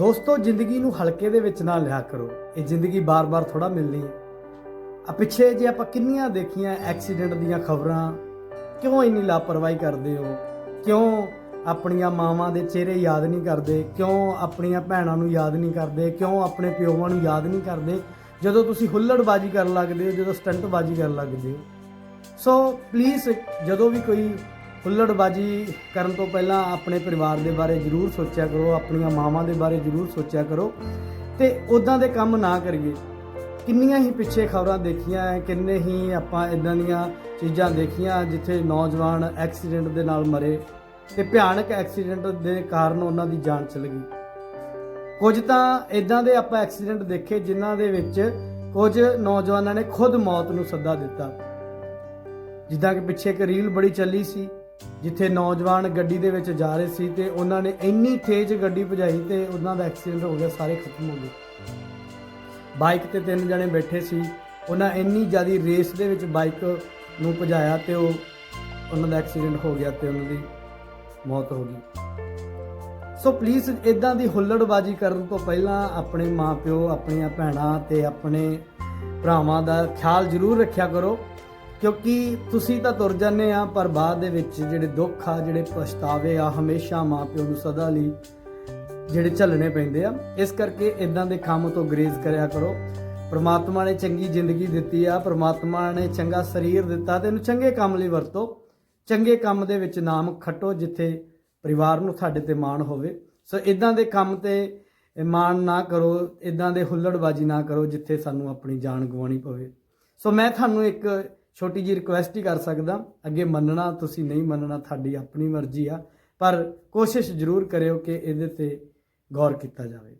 ਦੋਸਤੋ, ਜ਼ਿੰਦਗੀ ਨੂੰ ਹਲਕੇ ਦੇ ਵਿੱਚ ਨਾ ਲਿਆ ਕਰੋ। ਇਹ ਜ਼ਿੰਦਗੀ ਬਾਰ-ਬਾਰ ਥੋੜਾ ਮਿਲਣੀ ਹੈ। ਆ ਪਿੱਛੇ ਜੇ ਆਪਾਂ ਕਿੰਨੀਆਂ ਦੇਖੀਆਂ ਐਕਸੀਡੈਂਟ ਦੀਆਂ ਖਬਰਾਂ, ਕਿਉਂ ਇੰਨੀ ਲਾਪਰਵਾਹੀ ਕਰਦੇ ਹੋ? ਕਿਉਂ ਆਪਣੀਆਂ ਮਾਵਾਂ ਦੇ ਚਿਹਰੇ ਯਾਦ ਨਹੀਂ ਕਰਦੇ? ਕਿਉਂ ਆਪਣੀਆਂ ਭੈਣਾਂ ਨੂੰ ਯਾਦ ਨਹੀਂ ਕਰਦੇ? ਕਿਉਂ ਆਪਣੇ ਪਿਓਾਂ ਨੂੰ ਯਾਦ ਨਹੀਂ ਕਰਦੇ? ਜਦੋਂ ਤੁਸੀਂ ਹੁੱਲੜਬਾਜੀ ਕਰਨ ਲੱਗਦੇ ਹੋ, ਜਦੋਂ ਸਟੰਟਬਾਜੀ ਕਰਨ ਲੱਗਦੇ ਹੋ। ਸੋ ਪਲੀਜ਼ ਜਦੋਂ ਵੀ ਕੋਈ ਹੁੱਲੜਬਾਜੀ ਕਰਨ ਤੋਂ ਪਹਿਲਾਂ ਆਪਣੇ ਪਰਿਵਾਰ ਦੇ ਬਾਰੇ ਜ਼ਰੂਰ ਸੋਚਿਆ ਕਰੋ, ਆਪਣੀਆਂ ਮਾਵਾਂ ਦੇ ਬਾਰੇ ਜ਼ਰੂਰ ਸੋਚਿਆ ਕਰੋ। ਤੇ ਉਦਾਂ ਦੇ ਕੰਮ ਨਾ ਕਰੀਏ। ਕਿੰਨੀਆਂ ਹੀ ਪਿੱਛੇ ਖਬਰਾਂ ਦੇਖੀਆਂ ਹੈ ਕਿੰਨੇ ਹੀ ਆਪਾਂ ਇਦਾਂ ਦੀਆਂ ਚੀਜ਼ਾਂ ਦੇਖੀਆਂ ਜਿੱਥੇ ਨੌਜਵਾਨ ਐਕਸੀਡੈਂਟ ਦੇ ਨਾਲ ਮਰੇ ਤੇ ਭਿਆਨਕ ਐਕਸੀਡੈਂਟ ਦੇ ਕਾਰਨ ਉਹਨਾਂ ਦੀ ਜਾਨ ਚਲੀ ਗਈ। ਕੁਝ ਤਾਂ ਇਦਾਂ ਦੇ ਆਪਾਂ ਐਕਸੀਡੈਂਟ ਦੇਖੇ ਜਿਨ੍ਹਾਂ ਦੇ ਵਿੱਚ ਕੁਝ ਨੌਜਵਾਨਾਂ ਨੇ ਖੁਦ ਮੌਤ ਨੂੰ ਸੱਦਾ ਦਿੱਤਾ। ਜਿੱਦਾਂ ਕਿ ਪਿੱਛੇ ਇੱਕ ਰੀਲ ਬੜੀ ਚੱਲੀ ਸੀ ਜਿੱਥੇ ਨੌਜਵਾਨ ਗੱਡੀ ਦੇ ਵਿੱਚ ਜਾ ਰਹੇ ਸੀ ਤੇ ਉਹਨਾਂ ਨੇ ਇੰਨੀ ਤੇਜ਼ ਗੱਡੀ ਭਜਾਈ ਤੇ ਉਹਨਾਂ ਦਾ ਐਕਸੀਡੈਂਟ ਹੋ ਗਿਆ, ਸਾਰੇ ਖਤਮ ਹੋ ਗਏ। ਬਾਈਕ ਤੇ ਤਿੰਨ ਜਣੇ ਬੈਠੇ ਸੀ। ਉਹਨਾਂ ਇੰਨੀ ਜ਼ਿਆਦੀ ਰੇਸ ਦੇ ਵਿੱਚ ਬਾਈਕ ਨੂੰ ਭਜਾਇਆ ਤੇ ਉਹ ਉਹਨਾਂ ਦਾ ਐਕਸੀਡੈਂਟ ਹੋ ਗਿਆ ਤੇ ਉਹਨਾਂ ਦੀ ਮੌਤ ਹੋ ਗਈ। ਸੋ ਪਲੀਜ਼ ਇਦਾਂ ਦੀ ਹੁੱਲੜਬਾਜੀ ਕਰਨ ਤੋਂ ਪਹਿਲਾਂ ਆਪਣੇ ਮਾਪਿਓ, ਆਪਣੀਆਂ ਭੈਣਾਂ ਤੇ ਆਪਣੇ ਭਰਾਵਾਂ ਦਾ ਖਿਆਲ ਜ਼ਰੂਰ ਰੱਖਿਆ ਕਰੋ। ਕਿਉਂਕਿ ਤੁਸੀਂ ਤਾਂ ਤੁਰ ਜਾਂਦੇ ਆ, ਪਰ ਬਾਅਦ ਦੇ ਵਿੱਚ ਜਿਹੜੇ ਦੁੱਖ ਆ, ਜਿਹੜੇ ਪਛਤਾਵੇ ਆ, ਹਮੇਸ਼ਾ ਮਾਪਿਓ ਨੂੰ ਸਦਾ ਲਈ ਜਿਹੜੇ ਝੱਲਣੇ ਪੈਂਦੇ ਆ। ਇਸ ਕਰਕੇ ਇਦਾਂ ਦੇ ਕੰਮ ਤੋਂ ਗਰੇਜ਼ ਕਰਿਆ ਕਰੋ। ਪ੍ਰਮਾਤਮਾ ਨੇ ਚੰਗੀ ਜ਼ਿੰਦਗੀ ਦਿੱਤੀ ਆ, ਪ੍ਰਮਾਤਮਾ ਨੇ ਚੰਗਾ ਸਰੀਰ ਦਿੱਤਾ ਤੇ ਇਹਨੂੰ ਚੰਗੇ ਕੰਮ ਲਈ ਵਰਤੋ। ਚੰਗੇ ਕੰਮ ਦੇ ਵਿੱਚ ਨਾਮ ਖੱਟੋ, ਜਿੱਥੇ ਪਰਿਵਾਰ ਨੂੰ ਤੁਹਾਡੇ ਤੇ ਮਾਣ ਹੋਵੇ। ਸੋ ਇਦਾਂ ਦੇ ਕੰਮ ਤੇ ਮਾਣ ਨਾ ਕਰੋ ਇਦਾਂ ਦੇ ਹੁੱਲੜਬਾਜੀ ਨਾ ਕਰੋ, ਜਿੱਥੇ ਸਾਨੂੰ ਆਪਣੀ ਜਾਨ ਗਵਾਉਣੀ ਪਵੇ। ਸੋ ਮੈਂ ਤੁਹਾਨੂੰ ਇੱਕ ਛੋਟੀ ਜੀ ਰਿਕੁਐਸਟ ਹੀ ਕਰ ਸਕਦਾ, ਅੱਗੇ ਮੰਨਣਾ ਤੁਸੀਂ ਨਹੀਂ ਮੰਨਣਾ, ਤੁਹਾਡੀ ਆਪਣੀ ਮਰਜ਼ੀ ਆ, ਪਰ ਕੋਸ਼ਿਸ਼ ਜ਼ਰੂਰ ਕਰਿਓ ਕਿ ਇਹਦੇ ਤੇ ਗੌਰ ਕੀਤਾ ਜਾਵੇ।